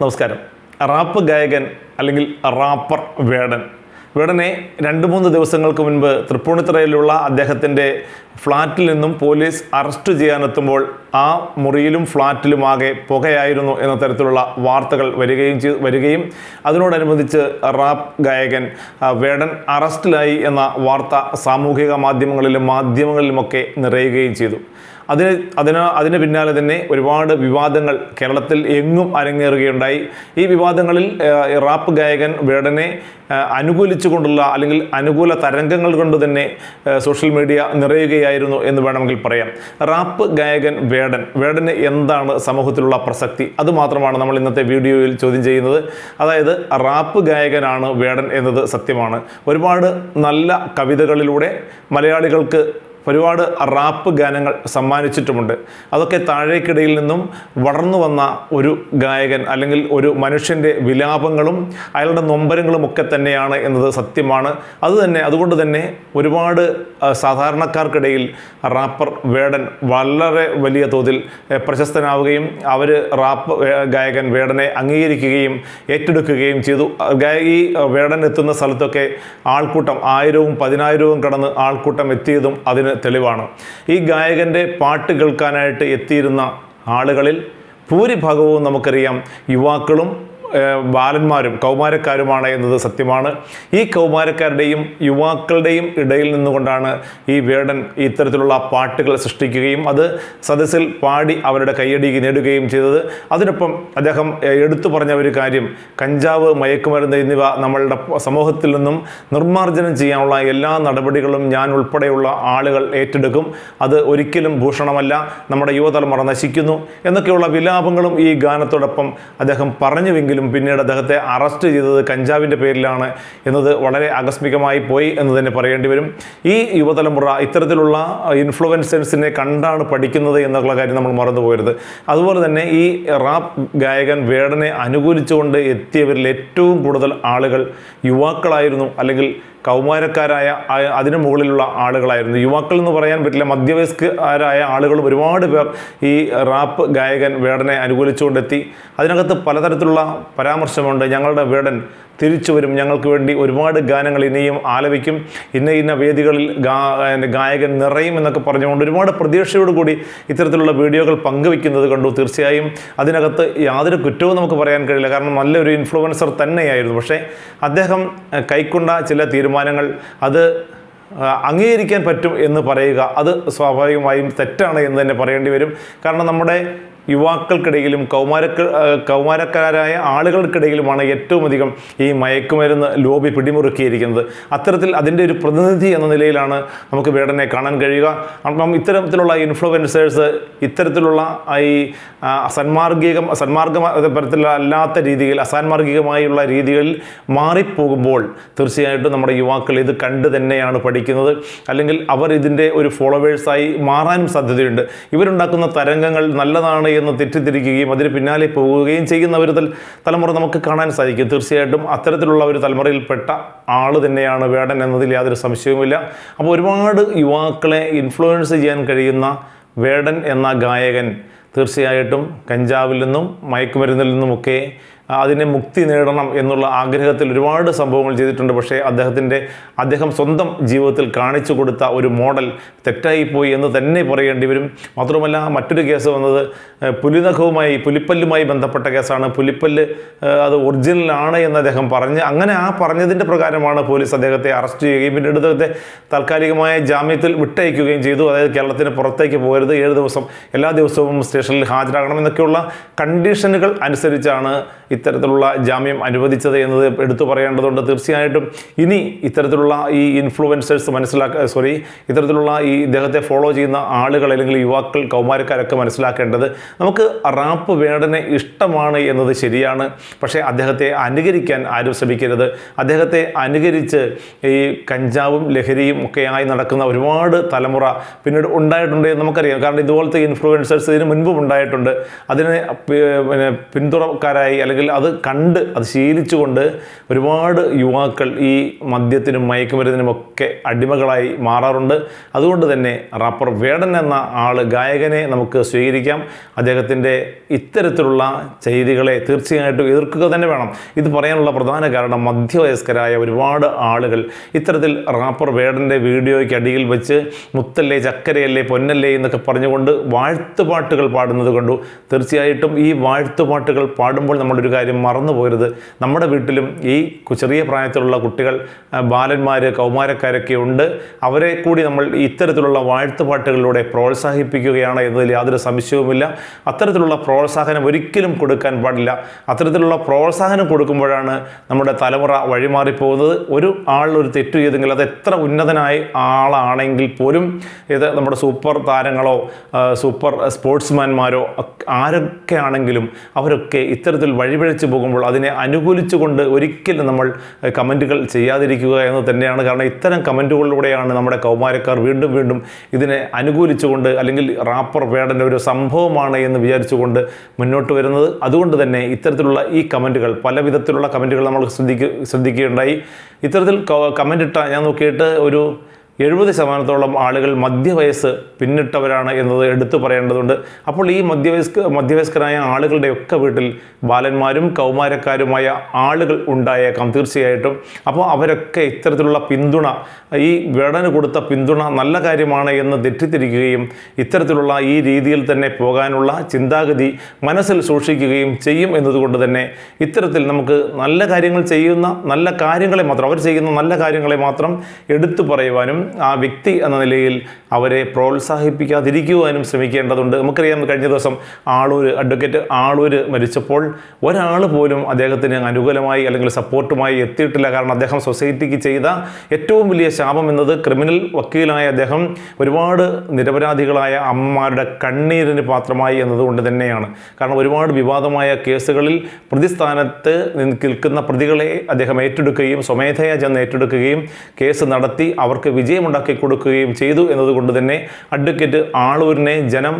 നമസ്കാരം. റാപ്പ് ഗായകൻ അല്ലെങ്കിൽ റാപ്പർ വേടൻ. വേടനെ രണ്ട് മൂന്ന് ദിവസങ്ങൾക്ക് മുൻപ് തൃപ്പൂണിത്തറയിലുള്ള അദ്ദേഹത്തിന്റെ ഫ്ലാറ്റിൽ നിന്നും പോലീസ് അറസ്റ്റ് ചെയ്യാനെത്തുമ്പോൾ ആ മുറിയിലും ഫ്ലാറ്റിലുമാകെ പുകയായിരുന്നു എന്ന തരത്തിലുള്ള വാർത്തകൾ വരികയും ചെയ്ത് വരികയും അതിനോടനുബന്ധിച്ച് റാപ്പ് ഗായകൻ വേടൻ അറസ്റ്റിലായി എന്ന വാർത്ത സാമൂഹിക മാധ്യമങ്ങളിലും മാധ്യമങ്ങളിലുമൊക്കെ നിറയുകയും ചെയ്തു. അതിന് അതിന് അതിന് പിന്നാലെ തന്നെ ഒരുപാട് വിവാദങ്ങൾ കേരളത്തിൽ എങ്ങും അരങ്ങേറുകയുണ്ടായി. ഈ വിവാദങ്ങളിൽ റാപ്പ് ഗായകൻ വേടനെ അനുകൂലിച്ചുകൊണ്ടുള്ള അല്ലെങ്കിൽ അനുകൂല തരംഗങ്ങൾ കൊണ്ട് തന്നെ സോഷ്യൽ മീഡിയ നിറയുകയായിരുന്നു എന്ന് വേണമെങ്കിൽ പറയാം. റാപ്പ് ഗായകൻ വേടൻ വേടന് എന്താണ് സമൂഹത്തിലുള്ള പ്രസക്തി? അതുമാത്രമാണ് നമ്മൾ ഇന്നത്തെ വീഡിയോയിൽ ചോദ്യം ചെയ്യുന്നത്. അതായത് റാപ്പ് ഗായകനാണ് വേടൻ എന്നത് സത്യമാണ്. ഒരുപാട് നല്ല കവിതകളിലൂടെ മലയാളികൾക്ക് ഒരുപാട് റാപ്പ് ഗാനങ്ങൾ സമ്മാനിച്ചിട്ടുമുണ്ട്. അതൊക്കെ താഴേക്കിടയിൽ നിന്നും വളർന്നു വന്ന ഒരു ഗായകൻ അല്ലെങ്കിൽ ഒരു മനുഷ്യന്റെ വിലാപങ്ങളും അയാളുടെ നൊമ്പരങ്ങളും ഒക്കെ തന്നെയാണ് എന്നത് സത്യമാണ്. അതുതന്നെ അതുകൊണ്ട് തന്നെ ഒരുപാട് സാധാരണക്കാർക്കിടയിൽ റാപ്പർ വേടൻ വളരെ വലിയ തോതിൽ പ്രശസ്തനാവുകയും അവർ റാപ്പ് ഗായകൻ വേടനെ അംഗീകരിക്കുകയും ഏറ്റെടുക്കുകയും ചെയ്തു. ഈ വേടൻ എത്തുന്ന സ്ഥലത്തൊക്കെ ആൾക്കൂട്ടം ആയിരവും പതിനായിരവും കടന്ന് ആൾക്കൂട്ടം എത്തിയതും അതിന് തെളിവാണ്. ഈ ഗായകന്റെ പാട്ട് കേൾക്കാനായിട്ട് എത്തിയിരുന്ന ആളുകളിൽ ഭൂരിഭാഗവും നമുക്കറിയാം യുവാക്കളും ബാലന്മാരും കൗമാരക്കാരുമാണ് എന്നത് സത്യമാണ്. ഈ കൗമാരക്കാരുടെയും യുവാക്കളുടെയും ഇടയിൽ നിന്നുകൊണ്ടാണ് ഈ വേടൻ ഇത്തരത്തിലുള്ള പാട്ടുകൾ സൃഷ്ടിക്കുകയും അത് സദസ്സിൽ പാടി അവരുടെ കയ്യടി നേടുകയും ചെയ്തത്. അതിനൊപ്പം അദ്ദേഹം എടുത്തു പറഞ്ഞ ഒരു കാര്യം കഞ്ചാവ് മയക്കുമരുന്ന് എന്നിവ നമ്മളുടെ സമൂഹത്തിൽ നിന്നും നിർമ്മാർജനം ചെയ്യാനുള്ള എല്ലാ നടപടികളും ഞാൻ ഉൾപ്പെടെയുള്ള ആളുകൾ ഏറ്റെടുക്കും. അത് ഒരിക്കലും ഭൂഷണമല്ല നമ്മുടെ യുവതലമുറ നശിക്കുന്നു. എന്നൊക്കെയുള്ള വിലാപങ്ങളും ഈ ഗാനത്തോടൊപ്പം അദ്ദേഹം പറഞ്ഞുവെങ്കിലും പിന്നീട് അദ്ദേഹത്തെ അറസ്റ്റ് ചെയ്തത് കഞ്ചാവിന്റെ പേരിലാണ് എന്നത് വളരെ ആകസ്മികമായി പോയി എന്ന് തന്നെ പറയേണ്ടി വരും. ഈ യുവതലമുറ ഇത്തരത്തിലുള്ള ഇൻഫ്ലുവൻസേഴ്സിനെ കണ്ടാണ് പഠിക്കുന്നത് എന്നുള്ള കാര്യം നമ്മൾ മറന്നു പോകരുത്. അതുപോലെ തന്നെ ഈ റാപ്പ് ഗായകൻ വേടനെ അനുകൂലിച്ചുകൊണ്ട് എത്തിയവരിൽ ഏറ്റവും കൂടുതൽ ആളുകൾ യുവാക്കളായിരുന്നു. അല്ലെങ്കിൽ കൗമാരക്കാരായ അതിനു മുകളിലുള്ള ആളുകളായിരുന്നു. യുവാക്കൾ എന്ന് പറയാൻ പറ്റില്ല മധ്യവയസ്കരായ ആളുകൾ ഒരുപാട് പേർ ഈ റാപ്പ് ഗായകൻ വേടനെ അനുകൂലിച്ചുകൊണ്ടെത്തി. അതിനകത്ത് പലതരത്തിലുള്ള പരാമർശമുണ്ട്. ഞങ്ങളുടെ വേടൻ തിരിച്ചു വരും. ഞങ്ങൾക്ക് വേണ്ടി ഒരുപാട് ഗാനങ്ങൾ ഇനിയും ആലപിക്കും. ഇന്ന ഇന്ന വേദികളിൽ ഗായകൻ നിറയും എന്നൊക്കെ പറഞ്ഞുകൊണ്ട് ഒരുപാട് പ്രതീക്ഷയോടുകൂടി ഇത്തരത്തിലുള്ള വീഡിയോകൾ പങ്കുവെക്കുന്നത് കണ്ടു. തീർച്ചയായും അതിനകത്ത് യാതൊരു കുറ്റവും നമുക്ക് പറയാൻ കഴിയില്ല. കാരണം നല്ലൊരു ഇൻഫ്ലുവൻസർ തന്നെയായിരുന്നു. പക്ഷേ അദ്ദേഹം കൈക്കൊണ്ട ചില തീരുമാനങ്ങൾ അത് അംഗീകരിക്കാൻ പറ്റും എന്ന് പറയുക അത് സ്വാഭാവികമായും തെറ്റാണ് എന്ന് തന്നെ പറയേണ്ടി വരും. കാരണം നമ്മുടെ യുവാക്കൾക്കിടയിലും കൗമാരക്ക കൗമാരക്കാരായ ആളുകൾക്കിടയിലുമാണ് ഏറ്റവും അധികം ഈ മയക്കുമരുന്ന് ലോബി പിടിമുറുക്കിയിരിക്കുന്നത്. അത്തരത്തിൽ അതിന്റെ ഒരു പ്രതിനിധി എന്ന നിലയിലാണ് നമുക്ക് വേടനെ കാണാൻ കഴിയുക. അപ്പം ഇത്തരത്തിലുള്ള ഇൻഫ്ലുവൻസേഴ്സ് ഇത്തരത്തിലുള്ള ഈ സന്മാർഗികം സന്മാർഗ അല്ലാത്ത രീതിയിൽ അസാൻമാർഗികമായുള്ള രീതികളിൽ മാറിപ്പോകുമ്പോൾ തീർച്ചയായിട്ടും നമ്മുടെ യുവാക്കൾ ഇത് കണ്ട് തന്നെയാണ് പഠിക്കുന്നത്. അല്ലെങ്കിൽ അവർ ഇതിന്റെ ഒരു ഫോളോവേഴ്സായി മാറാനും സാധ്യതയുണ്ട്. ഇവരുണ്ടാക്കുന്ന തരംഗങ്ങൾ നല്ലതാണ് എന്ന് തെറ്റിദ്ധരിക്കുകയും അതിന് പിന്നാലെ പോവുകയും ചെയ്യുന്ന ഒരു തലമുറ നമുക്ക് കാണാൻ സാധിക്കും. തീർച്ചയായിട്ടും അത്തരത്തിലുള്ള ഒരു തലമുറയിൽപ്പെട്ട ആൾ തന്നെയാണ് വേടൻ എന്നതിൽ യാതൊരു സംശയവുമില്ല. അപ്പോൾ ഒരുപാട് യുവാക്കളെ ഇൻഫ്ലുവൻസ് ചെയ്യാൻ കഴിയുന്ന വേടൻ എന്ന ഗായകൻ തീർച്ചയായിട്ടും കഞ്ചാവിൽ നിന്നും മയക്കുമരുന്നിൽ നിന്നുമൊക്കെ അതിനെ മുക്തി നേടണം എന്നുള്ള ആഗ്രഹത്തിൽ ഒരുപാട് സംഭവങ്ങൾ ചെയ്തിട്ടുണ്ട്. പക്ഷേ അദ്ദേഹത്തിന്റെ അദ്ദേഹം സ്വന്തം ജീവിതത്തിൽ കാണിച്ചു കൊടുത്ത ഒരു മോഡൽ തെറ്റായിപ്പോയി എന്ന് തന്നെ പറയേണ്ടി വരും. മാത്രമല്ല മറ്റൊരു കേസ് വന്നത് പുലിനഖവുമായി പുലിപ്പല്ലുമായി ബന്ധപ്പെട്ട കേസാണ്. പുലിപ്പല്ല് അത് ഒറിജിനലാണ് എന്ന് അദ്ദേഹം പറഞ്ഞ് അങ്ങനെ ആ പറഞ്ഞതിന്റെ പ്രകാരമാണ് പോലീസ് അദ്ദേഹത്തെ അറസ്റ്റ് ചെയ്യുകയും പിന്നീട് അദ്ദേഹത്തെ താൽക്കാലികമായ ജാമ്യത്തിൽ വിട്ടയക്കുകയും ചെയ്തു. അതായത് കേരളത്തിന് പുറത്തേക്ക് പോകരുത് ഏഴ് ദിവസം എല്ലാ ദിവസവും സ്റ്റേഷനിൽ ഹാജരാകണം എന്നൊക്കെയുള്ള കണ്ടീഷനുകൾ അനുസരിച്ചാണ് ഇത്തരത്തിലുള്ള ജാമ്യം അനുവദിച്ചത് എന്നത് എടുത്തു പറയേണ്ടതുണ്ട്. തീർച്ചയായിട്ടും ഇനി ഇത്തരത്തിലുള്ള ഈ ഇൻഫ്ലുവൻസേഴ്സ് മനസ്സിലാക്ക സോറി ഇത്തരത്തിലുള്ള ഈ ഇദ്ദേഹത്തെ ഫോളോ ചെയ്യുന്ന ആളുകൾ അല്ലെങ്കിൽ യുവാക്കൾ കൗമാരക്കാരൊക്കെ മനസ്സിലാക്കേണ്ടത് നമുക്ക് റാപ്പ് വേടനെ ഇഷ്ടമാണ് എന്നത് ശരിയാണ്. പക്ഷേ അദ്ദേഹത്തെ അനുകരിക്കാൻ ആരും ശ്രമിക്കരുത്. അദ്ദേഹത്തെ അനുകരിച്ച് ഈ കഞ്ചാവും ലഹരിയും ഒക്കെയായി നടക്കുന്ന ഒരുപാട് തലമുറ പിന്നീട് ഉണ്ടായിട്ടുണ്ട് എന്ന് നമുക്കറിയാം. കാരണം ഇതുപോലത്തെ ഇൻഫ്ലുവൻസേഴ്സ് ഇതിന് മുൻപും ഉണ്ടായിട്ടുണ്ട്. അതിന് പിന്തുണക്കാരായി അല്ലെങ്കിൽ അല്ലെങ്കിൽ അത് കണ്ട് അത് ശീലിച്ചുകൊണ്ട് ഒരുപാട് യുവാക്കൾ ഈ മദ്യത്തിനും മയക്കുമരുന്നിനും ഒക്കെ അടിമകളായി മാറാറുണ്ട്. അതുകൊണ്ട് തന്നെ റാപ്പർ വേടൻ എന്ന ആൾ ഗായകനെ നമുക്ക് സ്വീകരിക്കാം. അദ്ദേഹത്തിന്റെ ഇത്തരത്തിലുള്ള ചെയ്തികളെ തീർച്ചയായിട്ടും എതിർക്കുക തന്നെ വേണം. ഇത് പറയാനുള്ള പ്രധാന കാരണം മധ്യവയസ്കരായ ഒരുപാട് ആളുകൾ ഇത്തരത്തിൽ റാപ്പർ വേടന്റെ വീഡിയോയ്ക്ക് അടിയിൽ വെച്ച് മുത്തല്ലേ ചക്കരയല്ലേ പൊന്നല്ലേ എന്നൊക്കെ പറഞ്ഞുകൊണ്ട് വാഴ്ത്തുപാട്ടുകൾ പാടുന്നത് കണ്ടു. തീർച്ചയായിട്ടും ഈ വാഴ്ത്തുപാട്ടുകൾ പാടുമ്പോൾ നമ്മളൊരു കാര്യം മറന്നു പോരുത്. നമ്മുടെ വീട്ടിലും ഈ ചെറിയ പ്രായത്തിലുള്ള കുട്ടികൾ ബാലന്മാർ കൗമാരക്കാരൊക്കെ ഉണ്ട്. അവരെ കൂടി നമ്മൾ ഇത്തരത്തിലുള്ള വാഴ്ത്തുപാട്ടുകളിലൂടെ പ്രോത്സാഹിപ്പിക്കുകയാണ് എന്നതിൽ യാതൊരു സംശയവുമില്ല. അത്തരത്തിലുള്ള പ്രോത്സാഹനം ഒരിക്കലും കൊടുക്കാൻ പാടില്ല. അത്തരത്തിലുള്ള പ്രോത്സാഹനം കൊടുക്കുമ്പോഴാണ് നമ്മുടെ തലമുറ വഴിമാറിപ്പോകുന്നത്. ഒരു ആൾ ഒരു തെറ്റ് ചെയ്തെങ്കിൽ അത് എത്ര ഉന്നതനായ ആളാണെങ്കിൽ പോലും ഇത് നമ്മുടെ സൂപ്പർ താരങ്ങളോ സൂപ്പർ സ്പോർട്സ്മാൻമാരോ ആരൊക്കെ ആണെങ്കിലും അവരൊക്കെ ഇത്തരത്തിൽ വഴിപഴിച്ചു പോകുമ്പോൾ അതിനെ അനുകൂലിച്ചുകൊണ്ട് ഒരിക്കലും നമ്മൾ കമന്റുകൾ ചെയ്യാതിരിക്കുക എന്ന് തന്നെയാണ്. കാരണം ഇത്തരം കമന്റുകളിലൂടെയാണ് നമ്മുടെ കൗമാരക്കാർ വീണ്ടും വീണ്ടും ഇതിനെ അനുകൂലിച്ചുകൊണ്ട് അല്ലെങ്കിൽ റാപ്പർ വേടന്റെ ഒരു സംഭവമാണ് എന്ന് വിചാരിച്ചുകൊണ്ട് മുന്നോട്ട് വരുന്നത്. അതുകൊണ്ട് തന്നെ ഇത്തരത്തിലുള്ള ഈ കമന്റുകൾ പല വിധത്തിലുള്ള കമന്റുകൾ നമ്മൾ ശ്രദ്ധിക്കുക ശ്രദ്ധിക്കുകയുണ്ടായി. ഇത്തരത്തിൽ കമന്റ് ഇട്ട ഞാൻ നോക്കിയിട്ട് ഒരു എഴുപത് ശതമാനത്തോളം ആളുകൾ മധ്യവയസ്സ് പിന്നിട്ടവരാണ് എന്നത് എടുത്തു പറയേണ്ടതുണ്ട്. അപ്പോൾ ഈ മധ്യവയസ്ക മധ്യവയസ്കരായ ആളുകളുടെയൊക്കെ വീട്ടിൽ ബാലന്മാരും കൗമാരക്കാരുമായ ആളുകൾ ഉണ്ടായേക്കാം തീർച്ചയായിട്ടും. അപ്പോൾ അവരൊക്കെ ഇത്തരത്തിലുള്ള പിന്തുണ ഈ വേടന് കൊടുത്ത പിന്തുണ നല്ല കാര്യമാണ് എന്ന് തെറ്റിദ്ധരിക്കുകയും ഇത്തരത്തിലുള്ള ഈ രീതിയിൽ തന്നെ പോകാനുള്ള ചിന്താഗതി മനസ്സിൽ സൂക്ഷിക്കുകയും ചെയ്യും എന്നതുകൊണ്ട് തന്നെ ഇത്തരത്തിൽ നമുക്ക് നല്ല കാര്യങ്ങൾ ചെയ്യുന്ന നല്ല കാര്യങ്ങളെ മാത്രം അവർ ചെയ്യുന്ന നല്ല കാര്യങ്ങളെ മാത്രം എടുത്തു പറയുവാനും ആ വ്യക്തി എന്ന നിലയിൽ അവരെ പ്രോത്സാഹിപ്പിക്കാതിരിക്കുവാനും ശ്രമിക്കേണ്ടതുണ്ട്. നമുക്കറിയാം കഴിഞ്ഞ ദിവസം ആളൂർ അഡ്വക്കേറ്റ് ആളൂർ മരിച്ചപ്പോൾ ഒരാൾ പോലും അദ്ദേഹത്തിന് അനുകൂലമായി അല്ലെങ്കിൽ സപ്പോർട്ടുമായി എത്തിയിട്ടില്ല. കാരണം അദ്ദേഹം സൊസൈറ്റിക്ക് ചെയ്ത ഏറ്റവും വലിയ ശാപം എന്നത് ക്രിമിനൽ വക്കീലായ അദ്ദേഹം ഒരുപാട് നിരപരാധികളായ അമ്മമാരുടെ കണ്ണീരിന് പാത്രമായി എന്നതുകൊണ്ട് തന്നെയാണ്. കാരണം ഒരുപാട് വിവാദമായ കേസുകളിൽ പ്രതിസ്ഥാനത്ത് നിൽക്കുന്ന പ്രതികളെ അദ്ദേഹം ഏറ്റെടുക്കുകയും സ്വമേധയാ ചെന്ന് ഏറ്റെടുക്കുകയും കേസ് നടത്തി അവർക്ക് വിജയമുണ്ടാക്കി കൊടുക്കുകയും ചെയ്തു എന്നതുകൊണ്ട് തന്നെ അഡ്വക്കേറ്റ് ആളൂരിനെ ജനം